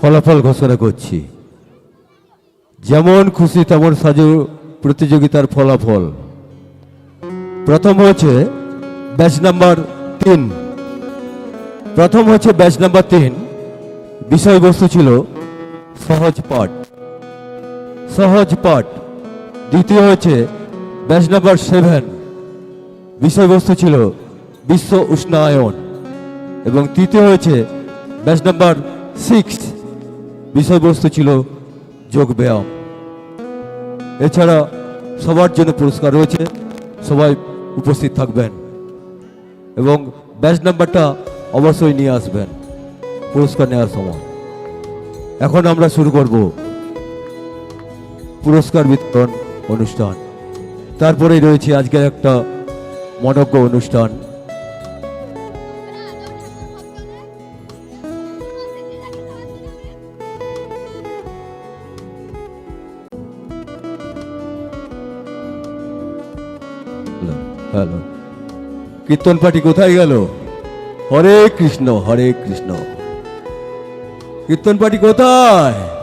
ফলাফল ঘোষণা করছি। যেমন খুশি, তেমন সাজু প্রতিযোগিতার ফলাফল। প্রথম হচ্ছে ব্যাচ নাম্বার তিন। প্রথম হচ্ছে ব্যাচ নাম্বার তিন। বিষয়বস্তু ছিল সহজ পাঠ। সহজ পাঠ। দ্বিতীয় হচ্ছে ব্যাচ নাম্বার সেভেন। বিষয়বস্তু ছিল বিশ্ব উষ্ণায়ন। এবং তৃতীয় হয়েছে ব্যাচ নাম্বার সিক্স। বিষয়বস্তু ছিল যোগ ব্যায়াম। এছাড়া সবার জন্য পুরস্কার রয়েছে, সবাই উপস্থিত থাকবেন এবং ব্যাচ নাম্বারটা অবশ্যই নিয়ে আসবেন, পুরস্কার নেওয়ার সময়। এখন আমরা শুরু করব পুরস্কার বিতরণ অনুষ্ঠান। তারপরেই রয়েছে আজকের একটা মনজ্ঞ অনুষ্ঠান। হ্যালো কীর্তন পার্টি কোথায় গেল? হরে কৃষ্ণ হরে কৃষ্ণ। কীর্তন পার্টি কোথায়?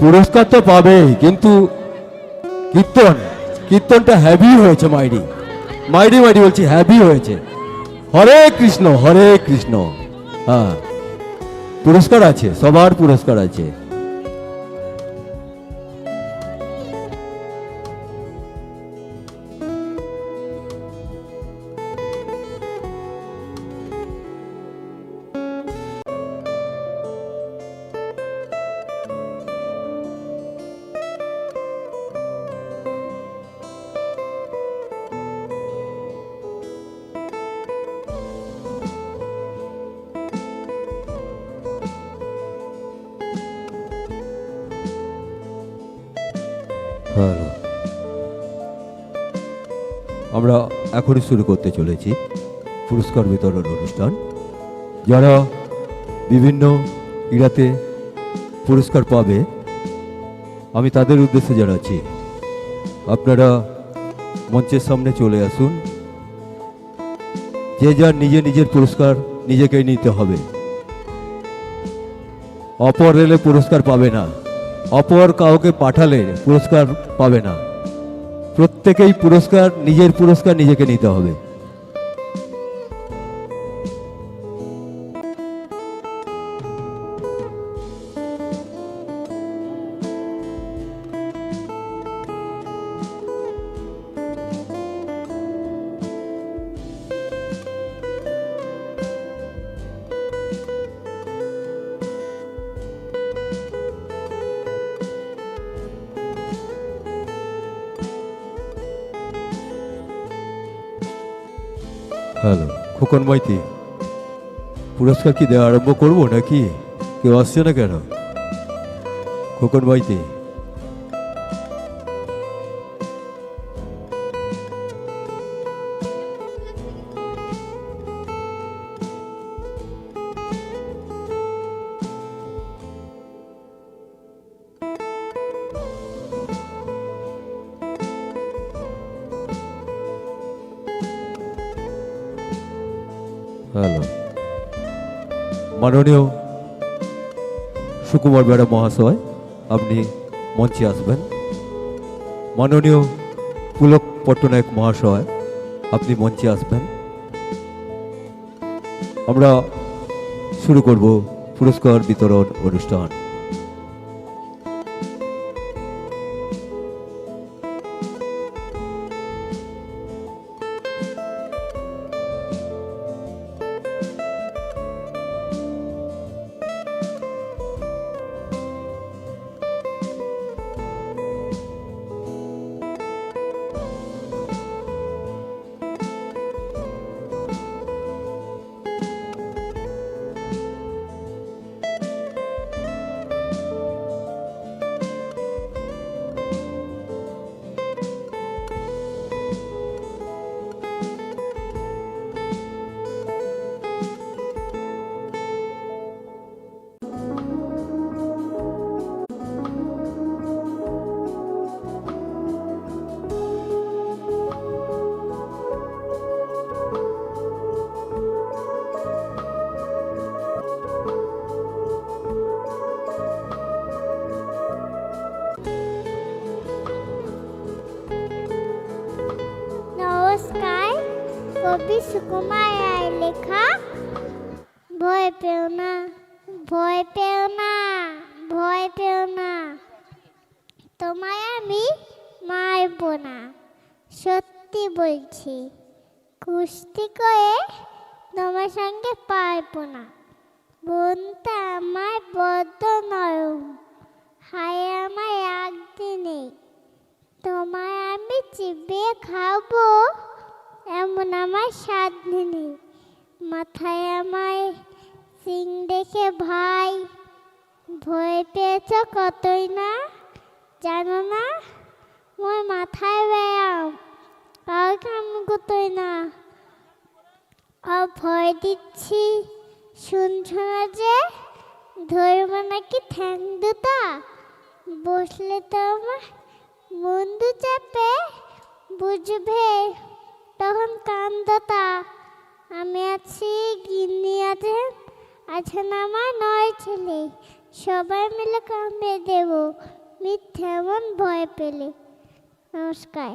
পুরস্কার তো পাবেই, কিন্তু কীর্তন, কীর্তনটা হ্যাভি হয়েছে মাইডি মাইডি মাইডি বলছি হ্যাভি হয়েছে। হরে কৃষ্ণ হরে কৃষ্ণ। হ্যাঁ। পুরস্কার আছে, সবার পুরস্কার আছে। হ্যালো আমরা এখনই শুরু করতে চলেছি পুরস্কার বিতরণ অনুষ্ঠান। যারা বিভিন্ন ইরাতে পুরস্কার পাবে, আমি তাদের উদ্দেশ্যে জানাচ্ছি, আপনারা মঞ্চের সামনে চলে আসুন। যে যার নিজে নিজের পুরস্কার নিজেকেই নিতে হবে। অপর রেলে পুরস্কার পাবে না। অপর কাউকে পাঠালে পুরস্কার পাবে না। প্রত্যেকেই পুরস্কার নিজের পুরস্কার নিজেকে নিতে হবে। হ্যালো, খোকন মাইতি পুরস্কার কি দেওয়া আরম্ভ করব নাকি? কেউ আসছে না কেন? খোকন মাইতি হ্যালো মাননীয় সুকুমার বেড়া মহাশয়, আপনি মঞ্চে আসবেন। মাননীয় পুলক পট্টনায়ক মহাশয়, আপনি মঞ্চে আসবেন। আমরা শুরু করব পুরস্কার বিতরণ অনুষ্ঠান। কবি সুকুমার রায় লেখা, ভয় পেও না, ভয় পেও না, ভয় পেও না, তোমায় আমি মারব না। সত্যি বলছি, কুস্তি করে তোমার সঙ্গে পারব না। বোনটা আমার বড্ড নরম, হায় আমার একদিনে তোমায় আমি চিবিয়ে খাব এমন আমার সাধ্য নেই। মাথায় আমায় সিং দেখে ভাই, ভয় পেয়েছ কতই না? জানো না? মোর মাথায় ব্যায়াম কাউ কাম করতোই না। আর ভয় দিচ্ছি, শুনছো না যে? ধরবো নাকি ঠ্যাং দুটা? বসলে তো আমার বন্ধু চাপে বুঝবে। কান্দতা আমি আছি গিন্নি আছে আমার নয় ছেলে। সবাই মিলে কামড়ে দেব। মিথ্যা এমন ভয় পেলে। নমস্কার।